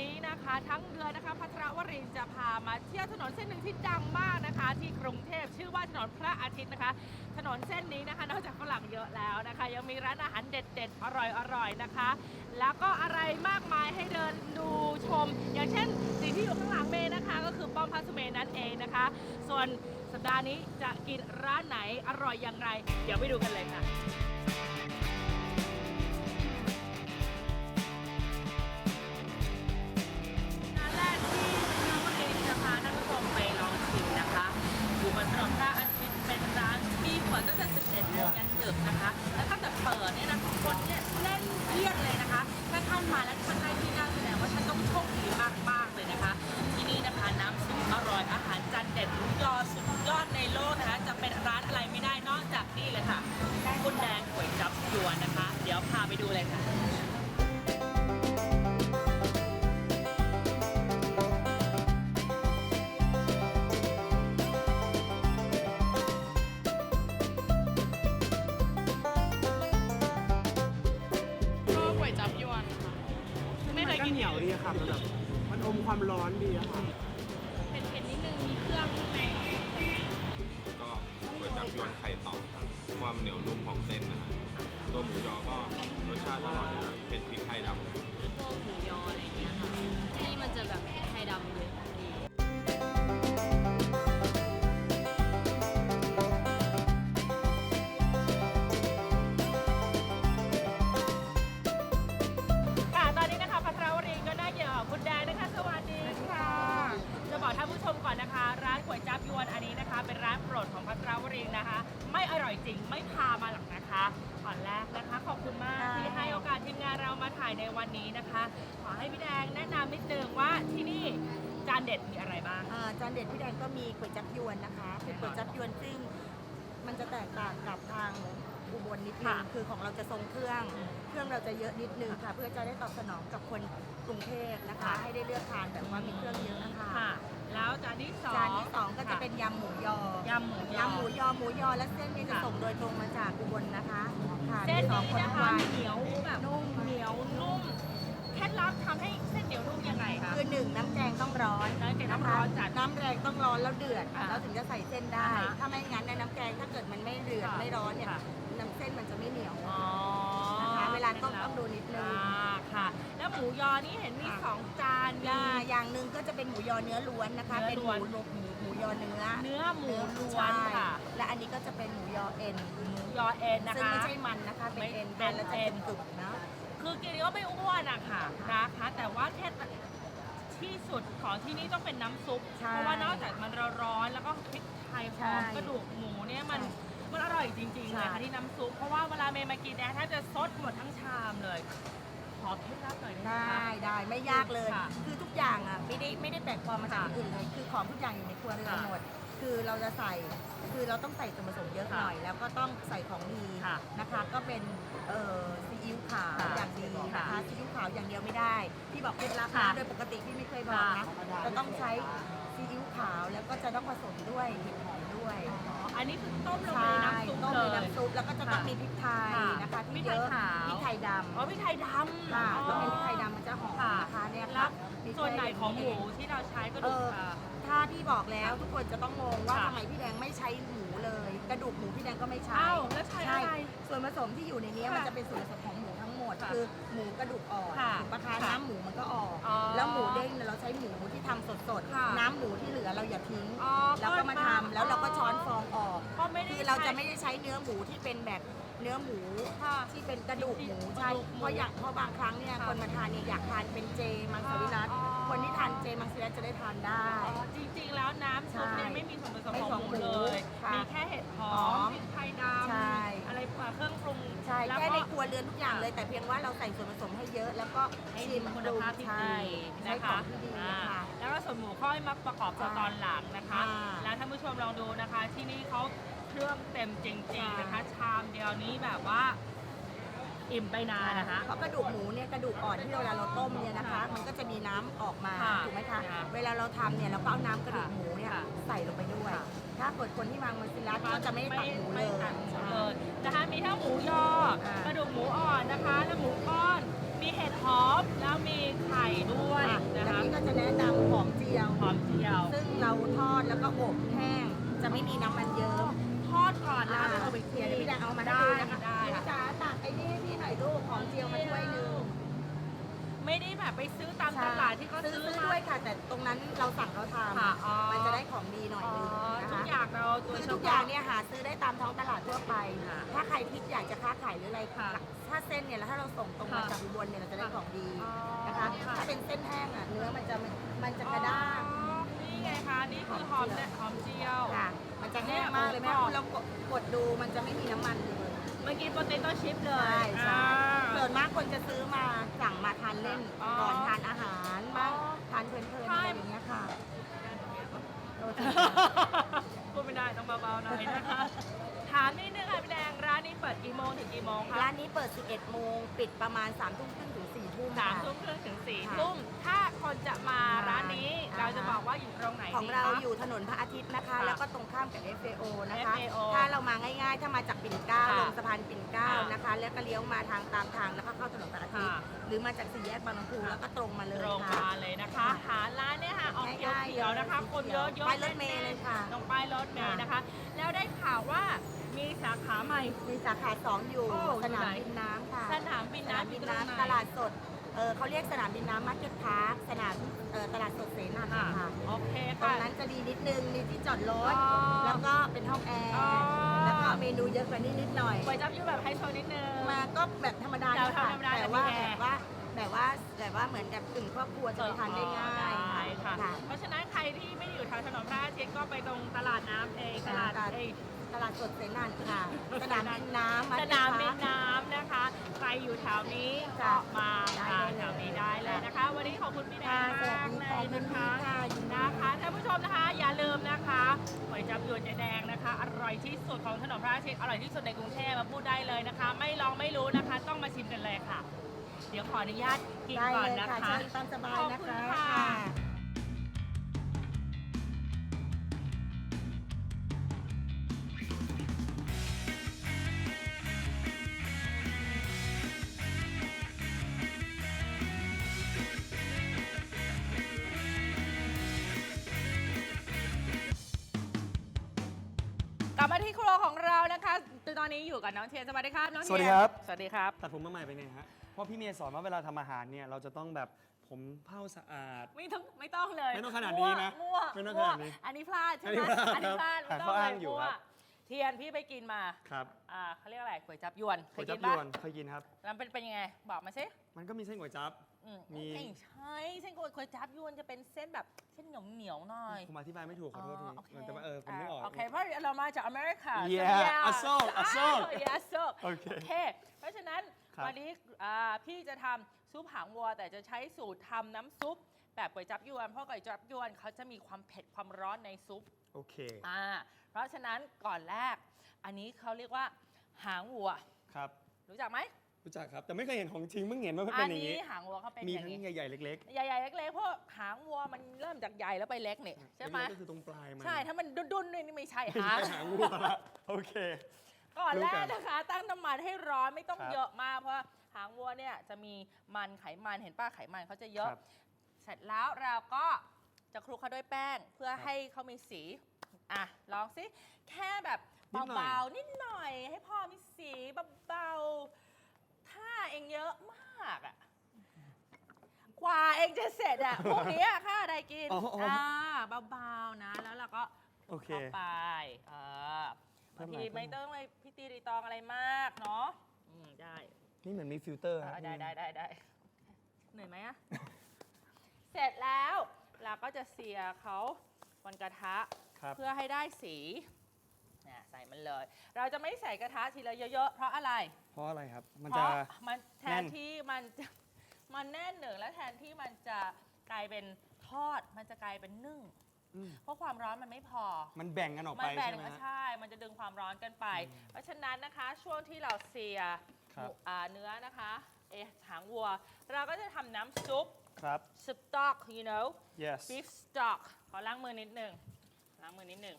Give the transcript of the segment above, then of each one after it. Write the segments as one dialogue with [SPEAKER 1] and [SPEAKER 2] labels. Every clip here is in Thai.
[SPEAKER 1] นี้นะคะ ทั้งเดือนนะคะพัทรวรินจะพามาเที่ยวถนนเส้นหนึ่งที่ดังมากนะคะ ที่กรุงเทพชื่อว่าถนนพระอาทิตย์นะคะ ถนนเส้นนี้นะคะ นอกจากฝรั่งเยอะแล้วนะคะ ยังมีร้านอาหารเด็ดๆ อร่อยๆนะคะ แล้วก็อะไรมากมายให้เดินดูชม อย่างเช่นสิ่งที่อยู่ข้างหลังเมย์นะคะ ก็คือป้อมพระสุเมนนั่นเองนะคะ ส่วนสัปดาห์นี้จะกินร้านไหนอร่อยอย่างไร เดี๋ยวไปดูกันเลยค่ะ ที่เราก็เลยจะพาท่านผู้ชมไปลองชิมนะคะ อยู่บนถนนพระอาทิตย์เป็นร้านที่เปิดตั้งแต่ 11โมงยันดึกนะคะ แล้วก็แต่เปิดเนี่ยนะคนเนี่ยแน่นเอียดเลยนะคะ ถ้าท่านมาแล้วท่านได้ที่นั่งแสดงว่าท่านต้องโชคดีมาก
[SPEAKER 2] ชาติอร่อยนะเผ็ดพริกไทยดำ
[SPEAKER 3] พวกหมูยออะไรเงี้ยค่ะที่นี่มันจะแบบไทยดำเลย
[SPEAKER 4] ยจับยวนซึ่งมันจะแตกต่างกับทางอุบลนิดนึง
[SPEAKER 1] ค่ะ
[SPEAKER 4] คือของเราจะทรงเครื่อง เครื่องเราจะเยอะนิดนึงค่ะ เพื่อจะได้ตอบสนองกับคนกรุงเทพนะคะ
[SPEAKER 1] ค่ะ
[SPEAKER 4] ให้ได้เลือกทานแบบว่ามีเครื่องเยอะนะคะ
[SPEAKER 1] ค่ะ แล้วจานที่สอง
[SPEAKER 4] จานที่สองก็จะเป็นยำหมูยอยำ
[SPEAKER 1] หมูยอ
[SPEAKER 4] ยำหมูยอหมูยอและเส้นเนี่ยจะ
[SPEAKER 1] ค่ะ
[SPEAKER 4] ส่งโดยตรงมาจากอุบลนะคะค่ะ
[SPEAKER 1] เส้น
[SPEAKER 4] มีสอง
[SPEAKER 1] นี้
[SPEAKER 4] คน
[SPEAKER 1] นะคะ
[SPEAKER 4] วาย
[SPEAKER 1] เหนียวแบบนุ่มเหนียวนุ่มเค ล็ดลับทำให้เส้นเหนียวนุ่มยังไงคะ
[SPEAKER 4] คือหนึ่งน้ำแกงต้องร้อน
[SPEAKER 1] น้ำแกงต้องร้อนจัด
[SPEAKER 4] น้ำแรงต้องร้อนแล้วเดือด
[SPEAKER 1] อ่า
[SPEAKER 4] เราถึงจะใส่เส้นได้
[SPEAKER 1] อ่าฮะ
[SPEAKER 4] ถ้าไม่งั้นในน้ำแกงถ้าเกิดมันไม่เดือด
[SPEAKER 1] ค่ะ
[SPEAKER 4] ไม่ร้อนเนี่ย
[SPEAKER 1] ค่ะ
[SPEAKER 4] น้ำเส้นมันจะไม่เหนียว
[SPEAKER 1] อ๋อ
[SPEAKER 4] นะคะเวลาต้มต้องดูนิดนึง
[SPEAKER 1] อ่าค่ะ แล้วหมูยอนี่เห็นมี
[SPEAKER 4] ค่ะ
[SPEAKER 1] สองจาน
[SPEAKER 4] อ่าอย่างหนึ่งก็จะเป็นหมูยอเนื้อล้วนนะคะ
[SPEAKER 1] เนื้
[SPEAKER 4] เป็
[SPEAKER 1] อนล้
[SPEAKER 4] ห
[SPEAKER 1] วน
[SPEAKER 4] มูหมูหมูยอเนื้อ
[SPEAKER 1] เนื้อหมูล้วน
[SPEAKER 4] ใช่
[SPEAKER 1] ค่ะ
[SPEAKER 4] และอันนี้ก็จะเป็นหมูยอเอ็น
[SPEAKER 1] หมูยอเอ็นนะคะ
[SPEAKER 4] ซึ่งไม่ใช่มันนะคะ เป็น
[SPEAKER 1] ไม่
[SPEAKER 4] เอ็น
[SPEAKER 1] เป็น
[SPEAKER 4] แล้วจะ
[SPEAKER 1] เอ็
[SPEAKER 4] เป็นนกรุบเนาะ
[SPEAKER 1] คือกินก็ไม่อ้วนอะค่ะนะคะ แต่ว่าแค่ที่สุดของที่นี่ต้องเป็นน้ำซุป
[SPEAKER 4] ใช่
[SPEAKER 1] เพราะว่านอกจากมันร้อนๆแล้วก็พริกไทยห
[SPEAKER 4] ใช่
[SPEAKER 1] อมกระดูกหมูเนี่ยมันมันอร่อยจริงๆเลยค่ะ
[SPEAKER 4] ใช่
[SPEAKER 1] ที่น้ำซุป เพราะว่าเวลาเมย์มากินเนี่ยแทบจะซดหมดทั้งชามเลย ขอเคล็ดลับหน่อยได้ไหม
[SPEAKER 4] ได้
[SPEAKER 1] คะ
[SPEAKER 4] ได้ไม่ยากเลย
[SPEAKER 1] ค่ะ
[SPEAKER 4] คือทุกอย่างอะไม่ได้ไม่ได้แปลกปลอมมาจาก
[SPEAKER 1] ค่ะ
[SPEAKER 4] ที่อื่นเลย คือของทุกอย่างอยู่ในครัวเรือน
[SPEAKER 1] ค่ะ
[SPEAKER 4] หมด คือเราจะใส่ คือเราต้องใส่ส่วนผสมเยอะ
[SPEAKER 1] ค่ะ
[SPEAKER 4] หน่อย แล้วก็ต้องใส่ของดี
[SPEAKER 1] ค่ะ
[SPEAKER 4] นะคะ ก็เป็นเอ่อซีอิ๊วขาว
[SPEAKER 1] ค่ะ
[SPEAKER 4] อย่างดีนะ
[SPEAKER 1] ค่ะ
[SPEAKER 4] คะซีอิ๊วขาวอย่างเดียวไม่ได้พี่บอกเคล็ดลับ
[SPEAKER 1] ค่ะ
[SPEAKER 4] นะโดยปกติพี่ไม่เคยบอกนะ
[SPEAKER 1] ค่ะ
[SPEAKER 4] เราต้องใช้ซีอิ๊วขาวแล้วก็จะต้องผสมด้วยเห็ดหอมด้วย
[SPEAKER 1] อ๋ออันนี้คือต้มลง
[SPEAKER 4] ใช่
[SPEAKER 1] ในน้ำซุป
[SPEAKER 4] ต้ม
[SPEAKER 1] เล
[SPEAKER 4] ใน
[SPEAKER 1] ย
[SPEAKER 4] น้ำซุปแล้วก็จะต้อง
[SPEAKER 1] ค่ะ
[SPEAKER 4] มีพริกไทย
[SPEAKER 1] ค่ะ
[SPEAKER 4] นะคะ
[SPEAKER 1] พริ
[SPEAKER 4] ที่
[SPEAKER 1] ก
[SPEAKER 4] เย
[SPEAKER 1] ไทย
[SPEAKER 4] อะ
[SPEAKER 1] ขาว
[SPEAKER 4] พริกไทยดำ
[SPEAKER 1] อ๋อพริกไทยดำ
[SPEAKER 4] ค่ะ
[SPEAKER 1] อ๋อ
[SPEAKER 4] ต้องเป็นพริกไทยดำมันจะหอม
[SPEAKER 1] ค่ะ
[SPEAKER 4] นะคะเนี่ย
[SPEAKER 1] แล้
[SPEAKER 4] ค่ะ
[SPEAKER 1] ว
[SPEAKER 4] มี
[SPEAKER 1] ส่วนไหนของหมู
[SPEAKER 4] แค่นี้
[SPEAKER 1] ที่เราใช้ก็
[SPEAKER 4] เอ
[SPEAKER 1] ดู
[SPEAKER 4] อ
[SPEAKER 1] ค่ะ
[SPEAKER 4] ถ้าพี่บอกแล้วทุกคนจะต้องงงว่า
[SPEAKER 1] ค่ะ
[SPEAKER 4] ทำไมพี่แดงไม่ใช้หมูเลย กระดูกหมูพี่แดงก็ไม่ใช้
[SPEAKER 1] อ้าวแล้วใช้อะไร
[SPEAKER 4] ส่วนผสมที่อยู่ในนี้
[SPEAKER 1] ค่ะ
[SPEAKER 4] มันจะเป็นส่วนผสมของหมูทั้งหมด
[SPEAKER 1] ค่ะ
[SPEAKER 4] คือหมูกระดูกอ่อน
[SPEAKER 1] ค่ะ
[SPEAKER 4] ถูกปะคะ
[SPEAKER 1] ค่ะ
[SPEAKER 4] น้ำหมูมันก็ออก
[SPEAKER 1] อ๋อ
[SPEAKER 4] แล้วหมูเด้งเนี่ยเราใช้หมูที่ทำสด
[SPEAKER 1] ค่ะ
[SPEAKER 4] ๆ น้ำหมูที่เหลือเราอย่าทิ้ง
[SPEAKER 1] อ๋อ
[SPEAKER 4] แล้วก็มาทำแล้วเราก็ช้อนฟองออก
[SPEAKER 1] ก็ไม่ได้
[SPEAKER 4] คือเราจะ
[SPEAKER 1] ใช้
[SPEAKER 4] ไม่ได้ใช้เนื้อหมูที่เป็นแบบเนื้อหมู
[SPEAKER 1] ค่ะ
[SPEAKER 4] ที่เป็นกระดูกหมู
[SPEAKER 1] ที่
[SPEAKER 4] ใช่
[SPEAKER 1] กระดูกหมู
[SPEAKER 4] เพราะอย่างเพราะบางครั้งเนี่ย
[SPEAKER 1] ค่ะ
[SPEAKER 4] คนมาทานเนี่ยอยากทานเป็นเจมังสวิรัต
[SPEAKER 1] อ๋อ
[SPEAKER 4] คนที่ทานเจมังสวิรัตจะได้ทานได้
[SPEAKER 1] อ๋อจริงๆ แล้วน้ำซุปเนี่ย
[SPEAKER 4] ใช่
[SPEAKER 1] ไม่มีส่วนผสม
[SPEAKER 4] ไม่
[SPEAKER 1] ของ
[SPEAKER 4] ของ
[SPEAKER 1] หมู
[SPEAKER 4] หมู
[SPEAKER 1] เลย
[SPEAKER 4] ค่ะ
[SPEAKER 1] มีแค่เห็ดหอ
[SPEAKER 4] หอ
[SPEAKER 1] ม
[SPEAKER 4] ม
[SPEAKER 1] พริกไทยด
[SPEAKER 4] ใช่ำ
[SPEAKER 1] อะไรเครื่องปรุง
[SPEAKER 4] ใช่
[SPEAKER 1] แล้ว
[SPEAKER 4] แค่
[SPEAKER 1] ก็
[SPEAKER 4] ในครัวเรือนทุกอย่างเลยแต่เพียงว่าเราใส่ส่วนผสมให้เยอะ แล้วก็
[SPEAKER 1] ให้
[SPEAKER 4] ชิม
[SPEAKER 1] คุณภาพที่
[SPEAKER 4] ใช่
[SPEAKER 1] ดี
[SPEAKER 4] ใช้
[SPEAKER 1] นะ
[SPEAKER 4] ขอ
[SPEAKER 1] คะ
[SPEAKER 4] งที่ดี
[SPEAKER 1] อ่า
[SPEAKER 4] ค่ะ
[SPEAKER 1] แล้วก็ส่วนหมูค่อยมาประกอบ
[SPEAKER 4] ใช่
[SPEAKER 1] ตอนหลังนะคะ
[SPEAKER 4] อ่า
[SPEAKER 1] แล้วท่านผู้ชมลองดูนะคะ ที่นี่เขาเครื่องเต็มจริง
[SPEAKER 4] ค่ะ
[SPEAKER 1] ๆนะคะ ชามเดียวนี้แบบว่า อิ่มไปนานนะคะ
[SPEAKER 4] เพราะกระดูกหมูเนี่ยกระดูกอ่อนที่เวลาเราต้มเนี่ยนะคะ มันก็จะมีน้ำออกมา
[SPEAKER 1] ค่ะ
[SPEAKER 4] ถูกไหมคะ
[SPEAKER 1] ค่ะ
[SPEAKER 4] เวลาเราทำเนี่ยเราก็เอาน้ำกระดูกหมูเนี่ย
[SPEAKER 1] ค่ะ
[SPEAKER 4] ใส่ลงไปด้วย
[SPEAKER 1] ค่ะ
[SPEAKER 4] ถ้าเกิดคนที่มามังสวิรัตก็จะไม่ได้ตัดหมูเล
[SPEAKER 1] ไม่
[SPEAKER 4] ย
[SPEAKER 1] ตัดหมูเลยนะคะ มีทั้งหมูยอ
[SPEAKER 4] อ่าก
[SPEAKER 1] ระดูกหมูอ่อนนะคะ และหมูก้อน มีเห็ดหอม แล้วมีไข่ด้วย
[SPEAKER 4] ค่ะ
[SPEAKER 1] นะ
[SPEAKER 4] แล้ว
[SPEAKER 1] คะ
[SPEAKER 4] พี่ก็จะแนะนำหอมเจียว
[SPEAKER 1] หอมเจียว
[SPEAKER 4] ซึ่งเราทอดแล้วก็อบแห้ง จะไม่มีน้ำมันเยิ้ม
[SPEAKER 1] ทอดก่อนแล้วเอาไป
[SPEAKER 4] เดี๋ยวพี่จะเอามาให้
[SPEAKER 1] ได้
[SPEAKER 4] ดูนะคะ
[SPEAKER 1] ได้
[SPEAKER 4] พี่จ๋าตักไอ้นี่ให้พี่หน่ อยลูกหอมเจียวมาช่วยหนึง
[SPEAKER 1] ไม่ได้แบบไปซื้อตามตลาดที่เขา
[SPEAKER 4] ซื้อ
[SPEAKER 1] ซื้อ
[SPEAKER 4] ซื้อ
[SPEAKER 1] มา
[SPEAKER 4] ด้วยค่ะ แต่ตรงนั้นเราสั่งเขาท
[SPEAKER 1] ค่ะอ๋อำ
[SPEAKER 4] มันจะได้ของดีหน่อย
[SPEAKER 1] อ๋อ
[SPEAKER 4] นึงนะ
[SPEAKER 1] ทุก
[SPEAKER 4] คะ
[SPEAKER 1] อย่างเราตัว
[SPEAKER 4] คือ
[SPEAKER 1] เฉ
[SPEAKER 4] ทุกอ
[SPEAKER 1] พาะ
[SPEAKER 4] ย่างเนี่ยหาซื้อได้ตามท้องตลาดทั่วไป
[SPEAKER 1] ค่ะ
[SPEAKER 4] ถ้าใครคิดอยากจะค้าขายหรืออะไร
[SPEAKER 1] ค่ะ
[SPEAKER 4] ถ้าเส้นเนี่ยแล้วถ้าเราส่งตรงมา
[SPEAKER 1] ค่ะ
[SPEAKER 4] จากอุบลเนี่ยเราจะได้ของดี
[SPEAKER 1] อ๋อ
[SPEAKER 4] นะคะ
[SPEAKER 1] ค่ะ
[SPEAKER 4] ถ้าเป็นเส้นแห้งอะเนื้อมันจะมันจะกระด้าง
[SPEAKER 1] อ๋อนี่ไงคะนี่คือหอมเนี่ยหอมเจียว
[SPEAKER 4] ค่ะ มันจะแห้งมากเลยแม่
[SPEAKER 1] เนี่ย
[SPEAKER 4] คุณเรากดกดดูมันจะไม่มีน้ำมันเลย
[SPEAKER 1] เมื่อกี้โปเตโต้ชิพเล
[SPEAKER 4] ใช่
[SPEAKER 1] ย
[SPEAKER 4] ใช่
[SPEAKER 1] อ่า
[SPEAKER 4] ส่วนมากคนจะซื้อมาสั่งมาทานเล่น
[SPEAKER 1] อ๋อ
[SPEAKER 4] ก่อนทานอาหารบ้าง
[SPEAKER 1] อ๋อ
[SPEAKER 4] ทานเพลินๆ
[SPEAKER 1] ใช่
[SPEAKER 4] อะไรอย่างเงี้ยค่ะโรตี
[SPEAKER 1] พูดไม่ได้ต้องเบาๆหน่อยนะคะ ถามนิดนึงค่ะพี่แดงร้านนี้เปิดกี่โมงถึงกี่โมงคะ
[SPEAKER 4] ร้านนี้เปิด 11 โมง ปิดประมาณ3ทุ่มครึ่งถึง4ทุ่ม
[SPEAKER 1] สาม
[SPEAKER 4] ค่ะ
[SPEAKER 1] ทุ่มครึ่งถึงสี่
[SPEAKER 4] ค่ะ
[SPEAKER 1] ทุ่มถ้าคนจะมาร้านนี้
[SPEAKER 4] อ่า
[SPEAKER 1] เราจะบอกว่าอยู่ตรงไหน
[SPEAKER 4] ของ
[SPEAKER 1] ดี
[SPEAKER 4] เรา
[SPEAKER 1] คะ
[SPEAKER 4] อยู่ถนนพระอาทิตย์นะคะ
[SPEAKER 1] ค่ะ
[SPEAKER 4] แล้วก็ตรงข้ามกับ FAO นะคะ
[SPEAKER 1] FAO
[SPEAKER 4] ถ้าเรามาง่ายๆ ถ้ามาจากปิ่นเกล้า
[SPEAKER 1] ค่ะ
[SPEAKER 4] ลงสะพานปิ่นเกล้า
[SPEAKER 1] ค่ะ
[SPEAKER 4] นะคะ แล้วก็เลี้ยวมาทางตามทางแล้วก็เข้าถนนพระอาทิตย์
[SPEAKER 1] ค่ะ
[SPEAKER 4] หรือมาจากสี่แยกบางลำพูแล้วก็ตรงมาเลย
[SPEAKER 1] ตรง
[SPEAKER 4] ค่ะ
[SPEAKER 1] มาเลยนะคะ
[SPEAKER 4] ค่ะ
[SPEAKER 1] หาร้านเนี่ยค่ะออกเขียว
[SPEAKER 4] ง่ายๆ
[SPEAKER 1] เขียวๆนะคะ
[SPEAKER 4] เลย
[SPEAKER 1] คนเยอะๆ
[SPEAKER 4] ป้ายรถเมล์เลยค่ะ
[SPEAKER 1] ตรงป้ายรถเมล์นะคะ แล้วได้ข่าวว่า มีสาขาใหม่
[SPEAKER 4] มีสาขาสองอยู่
[SPEAKER 1] โอ้
[SPEAKER 4] สนาม
[SPEAKER 1] อยู่ไหน
[SPEAKER 4] บินน้ำค่ะ
[SPEAKER 1] สนามบิน
[SPEAKER 4] สนาม
[SPEAKER 1] น้ำ
[SPEAKER 4] บิน
[SPEAKER 1] อยู่ตรงไห
[SPEAKER 4] น้ำตลาดสดเออเขาเรียกสนามบินน้ำมาร์เก็ตพาร์คสนามเออตลาดสดเสนา
[SPEAKER 1] ค่ะ
[SPEAKER 4] ค่ะ
[SPEAKER 1] โอเค
[SPEAKER 4] ตรง
[SPEAKER 1] ค่ะ
[SPEAKER 4] นั้นจะดีนิดนึงมีที่จอดรถ
[SPEAKER 1] อ๋อ
[SPEAKER 4] แล้วก็เป็นห้องแอร์
[SPEAKER 1] อ๋อ
[SPEAKER 4] แล้วก็เมนูเยอะกว่านี้นิดหน่อย
[SPEAKER 1] ก๋วยจั๊บอยู่แบบไฮโซนิดนึง
[SPEAKER 4] มาก็แบบธรรมดา
[SPEAKER 1] แบบ
[SPEAKER 4] ค่ะ
[SPEAKER 1] ธรรมดา
[SPEAKER 4] แต่ว่า
[SPEAKER 1] แต่มี
[SPEAKER 4] แบ
[SPEAKER 1] แอร์
[SPEAKER 4] บว่าแบบว่าแบบว่าเหมือนกับกึ่งครอบครัวจะไปทานได้ง่าย
[SPEAKER 1] ได้ค่ะ
[SPEAKER 4] ค่ะ
[SPEAKER 1] เพราะฉะนั้นใครที่ไม่ได้อยู่ทางถนนพระอาทิตย์ก็ไปตรงตลาดน้ำเองตลาด
[SPEAKER 4] ตลาด
[SPEAKER 1] เอง
[SPEAKER 4] ตลาดสดเสนาค่ะ สนามบินน้ำ
[SPEAKER 1] ส
[SPEAKER 4] Market
[SPEAKER 1] นามบิน
[SPEAKER 4] Park
[SPEAKER 1] น้ำนะคะ ใครอยู่แถวนี้ก็
[SPEAKER 4] ค่ะ
[SPEAKER 1] มา
[SPEAKER 4] ได้
[SPEAKER 1] ทาน
[SPEAKER 4] เลย
[SPEAKER 1] แถวนี้ได้เลยนะคะ วันนี้ขอบคุณพี่แด
[SPEAKER 4] ค่ะ
[SPEAKER 1] ง
[SPEAKER 4] สวัส
[SPEAKER 1] มาก
[SPEAKER 4] ดี
[SPEAKER 1] เล
[SPEAKER 4] ค่ะ
[SPEAKER 1] ย
[SPEAKER 4] ยิน
[SPEAKER 1] นะ
[SPEAKER 4] ดี
[SPEAKER 1] คะ
[SPEAKER 4] ค่ะยินดี
[SPEAKER 1] นะคะท่านผู้ชมนะคะ อย่าลืมนะคะก๋วยจับยวนเจแดงนะคะ อร่อยที่สุดของถนนพระอาทิตย์อร่อยที่สุดในกรุงเทพมาพูดได้เลยนะคะ ไม่ลองไม่รู้นะคะ ต้องมาชิมกันเลยค่ะ เดี๋ยวขออนุญาตกิน
[SPEAKER 4] ได้
[SPEAKER 1] ก่อน
[SPEAKER 4] เลย
[SPEAKER 1] นะ
[SPEAKER 4] ค่ะ
[SPEAKER 1] คะ
[SPEAKER 4] เชิญตามสบาย
[SPEAKER 1] ขอบ
[SPEAKER 4] นะ
[SPEAKER 1] คุณ
[SPEAKER 4] คะ
[SPEAKER 1] นนี้อยู่กับน้องเทียนสวัสดีครับน้องเทียน
[SPEAKER 5] สวัสดีครับ
[SPEAKER 1] สวัสดีครับ
[SPEAKER 5] ตัดผมมาใหม่เป็นไงฮะ เพราะพี่เมย์สอนว่าเวลาทำอาหารเนี่ยเราจะต้องแบบผมเผ้าสะอาด
[SPEAKER 1] ไม่ต้องไม่ต้องเลย
[SPEAKER 5] ไม่ต้องขนาดนี้นะ
[SPEAKER 1] มั่ว
[SPEAKER 5] ไม่ต้อง
[SPEAKER 1] มั่ว
[SPEAKER 5] ขนาดนี้
[SPEAKER 1] อันนี้พลาดใช่ไหม
[SPEAKER 5] อันนี้พลาด
[SPEAKER 1] อันนี้พลาดไม่
[SPEAKER 5] ครับ
[SPEAKER 1] ต้อง
[SPEAKER 5] หาข้อ
[SPEAKER 1] เล
[SPEAKER 5] อ้ายงอยู่
[SPEAKER 1] มั่ว
[SPEAKER 5] ครับ
[SPEAKER 1] เทียนพี่ไปกินมา
[SPEAKER 5] ครับ
[SPEAKER 1] อ่าเขาเรียกอะไรก๋วยจับยวนเค
[SPEAKER 5] ก๋วยย
[SPEAKER 1] กิ
[SPEAKER 5] จับ
[SPEAKER 1] น
[SPEAKER 5] ย
[SPEAKER 1] ปะ
[SPEAKER 5] วนเคยกินครับ
[SPEAKER 1] แล้วเป็นเป็นยังไงบอกมาสิ
[SPEAKER 5] มันก็มีเส้นก๋วยจับ
[SPEAKER 1] อืม
[SPEAKER 5] มี
[SPEAKER 1] ไม่ใช่เส้นก๋วยจับยวนจะเป็นเส้นแบบเส้นเหนียวเหนียวๆหน่อย
[SPEAKER 5] ผมอธิบายไม่ถูกขอโทษที
[SPEAKER 1] โอเค
[SPEAKER 5] แต่ว่าเออผมนึกออก
[SPEAKER 1] โอเคเพราะเรามาจากอเมริกา
[SPEAKER 5] Yeah, assault, assault
[SPEAKER 1] ย a สโซ
[SPEAKER 5] โอเค
[SPEAKER 1] โอเค เพราะฉะนั้น
[SPEAKER 5] ครับ
[SPEAKER 1] วันนี้อ่าพี่จะทำซุปหางวัว แต่จะใช้สูตรทำน้ำซุป แบบก๋วยจับยวน เพราะก๋วยจับยวนเขาจะมีความเผ็ดความร้อนในซุป
[SPEAKER 5] โอเค
[SPEAKER 1] อ่าเพราะฉะนั้นก่อนแรก อันนี้เขาเรียกว่าหางวัว
[SPEAKER 5] ครับ
[SPEAKER 1] รู้จักไหม
[SPEAKER 5] รู้จักครับ แต่ไม่เคยเห็นของจริงเพิ่งเห็นว่ามัน
[SPEAKER 1] อั
[SPEAKER 5] เป็นอย่าง
[SPEAKER 1] นี้
[SPEAKER 5] นี้
[SPEAKER 1] หางวัวเขาเป็น
[SPEAKER 5] มี
[SPEAKER 1] อย่าง
[SPEAKER 5] ทั้ง
[SPEAKER 1] นี้
[SPEAKER 5] ใหญ่ๆ เล็ก
[SPEAKER 1] ใหญ่ๆเล็กๆเพราะหางวัวมันเริ่มจากใหญ่แล้วไปเล็กเนี่ย
[SPEAKER 5] ๆ
[SPEAKER 1] ใช่ไหม
[SPEAKER 5] เล็กๆก็คือตรงปลายมัน
[SPEAKER 1] ใช่ถ้ามันดุนๆนี่ไม่ใช่
[SPEAKER 5] ไม่
[SPEAKER 1] หาง
[SPEAKER 5] ใช่หางวัวละโอเค
[SPEAKER 1] ก่อน
[SPEAKER 5] รู้
[SPEAKER 1] แร
[SPEAKER 5] กั
[SPEAKER 1] ก
[SPEAKER 5] น
[SPEAKER 1] นะคะ ตั้งน้ำมันให้ร้อนไม่ต้อง
[SPEAKER 5] ครับ
[SPEAKER 1] เยอะมากเพราะหางวัวเนี่ยจะมีมันไขมันเห็นป้าไขมันเขาจะเยอะ
[SPEAKER 5] ครับ
[SPEAKER 1] เสร็จแล้วเราก็จะคลุกเขาด้วยแป้งเพื่อ
[SPEAKER 5] ครับ
[SPEAKER 1] ให้เขามีสีอะลองสิแค่แบบ
[SPEAKER 5] นิดหน่อย
[SPEAKER 1] เบาๆนิดหน่อย ให้พอมีสีเบาๆถ้า เองเยอะมากอะกว่าเองจะเสร็จอะพวกเนี้ยค่าได้กิน
[SPEAKER 5] อ๋ออ๋ออ่
[SPEAKER 1] อ่าเบาๆนะ แล้วเราก็
[SPEAKER 5] โอเค
[SPEAKER 1] เข้าไปเออ
[SPEAKER 5] เพิ่
[SPEAKER 1] บาง
[SPEAKER 5] มหน่
[SPEAKER 1] ที
[SPEAKER 5] อย
[SPEAKER 1] ไม่ต้องไปพิตีรีตองอะไรมากเนาะอืมได้
[SPEAKER 5] นี่เหมือนมีฟิลเตอร์
[SPEAKER 1] เอ
[SPEAKER 5] ค
[SPEAKER 1] อ
[SPEAKER 5] รับ
[SPEAKER 1] ได้ได้ได้ได้เหนื่อยไหมอะ เสร็จแล้วเราก็จะเสียเขาบนกระทะ
[SPEAKER 5] ครับ
[SPEAKER 1] เพื่อให้ได้สีเนี่ยใส่มันเลย เราจะไม่ใส่กระทะทีละเยอะๆ เพราะอะไร
[SPEAKER 5] เพราะอะไรครับ มัน
[SPEAKER 1] เพ
[SPEAKER 5] จะ
[SPEAKER 1] ราะมันแท
[SPEAKER 5] แน่
[SPEAKER 1] น
[SPEAKER 5] น
[SPEAKER 1] ที่มันจะมันแน่นหนึ่งและแทนที่มันจะกลายเป็นทอด มันจะกลายเป็นนึ่ง
[SPEAKER 5] อืม
[SPEAKER 1] เพราะความร้อนมันไม่พอ
[SPEAKER 5] มันแบ่งกันออก
[SPEAKER 1] มั
[SPEAKER 5] ไป
[SPEAKER 1] แบ่ง
[SPEAKER 5] ใช่ไหม
[SPEAKER 1] ก็
[SPEAKER 5] ฮะ
[SPEAKER 1] ใช่ มันจะดึงความร้อนกันไป เพราะฉะนั้นนะคะช่วงที่เราเสีย
[SPEAKER 5] ครับ
[SPEAKER 1] หมูอ่าเนื้อนะคะเอะหางวัว เราก็จะทำน้ำซุป
[SPEAKER 5] ครับ
[SPEAKER 1] stock you know
[SPEAKER 5] yes
[SPEAKER 1] beef stock ขอล้างมือนิดหนึ่งล้างมือนิดหนึ่ง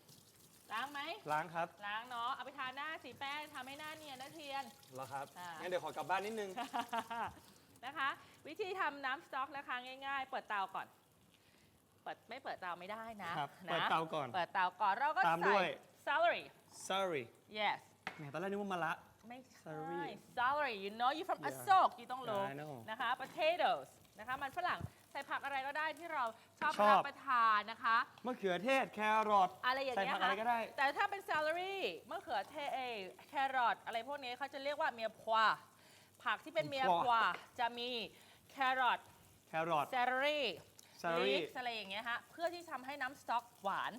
[SPEAKER 1] ล้างไหม
[SPEAKER 5] ล้างครับ
[SPEAKER 1] ล้างเนาะเอาไปทาหน้าสีแป้งทำให้หน้าเนียนนะเทียน
[SPEAKER 5] แล้วครับ
[SPEAKER 1] อ่างั้
[SPEAKER 5] งั้นเดี๋ยวขอกลับบ้านนิดนึง
[SPEAKER 1] นะคะ วิธีทำน้ำสต๊อกนะคะง่าย ๆ เปิดเตาก่อน เปิดไม่เปิดเตาไม่ได้นะครับนะ
[SPEAKER 5] เปิดเตาก่อน
[SPEAKER 1] เปิดเตาก่อนเราก็
[SPEAKER 5] ตาม
[SPEAKER 1] ใส่
[SPEAKER 5] ด้วย
[SPEAKER 1] celery
[SPEAKER 5] sorry
[SPEAKER 1] yes
[SPEAKER 5] แหมตอนแรกนึกว่ามะละ
[SPEAKER 1] ไม่ใช่
[SPEAKER 5] Celery
[SPEAKER 1] celery you know you from
[SPEAKER 5] Yeah.
[SPEAKER 1] Asok you ต้องรู้
[SPEAKER 5] I know
[SPEAKER 1] นะคะ potatoes นะคะมันฝรั่งใส่ ผักอะไรก็ได้ที่เราชอบ
[SPEAKER 5] ชอบ
[SPEAKER 1] รับประทานนะคะ
[SPEAKER 5] มะเขือเทศแครอท
[SPEAKER 1] อะไรอย่าง
[SPEAKER 5] ใส่
[SPEAKER 1] เงี้ย
[SPEAKER 5] ผักอะไรก็ได้
[SPEAKER 1] แต่ถ้าเป็น celery มะเขือเทศเอยแครอทอะไรพวกนี้เขาจะเรียกว่าเมียพวผักที่เป็นเมีย
[SPEAKER 5] เมีย
[SPEAKER 1] พ
[SPEAKER 5] พ
[SPEAKER 1] ว
[SPEAKER 5] ว
[SPEAKER 1] จะมีแครอท
[SPEAKER 5] แครอท
[SPEAKER 1] celery
[SPEAKER 5] Celery
[SPEAKER 1] leeks อะไรอย่างเงี้ยฮะเพื่อที่ทำให้น้ำสต๊อกหวาน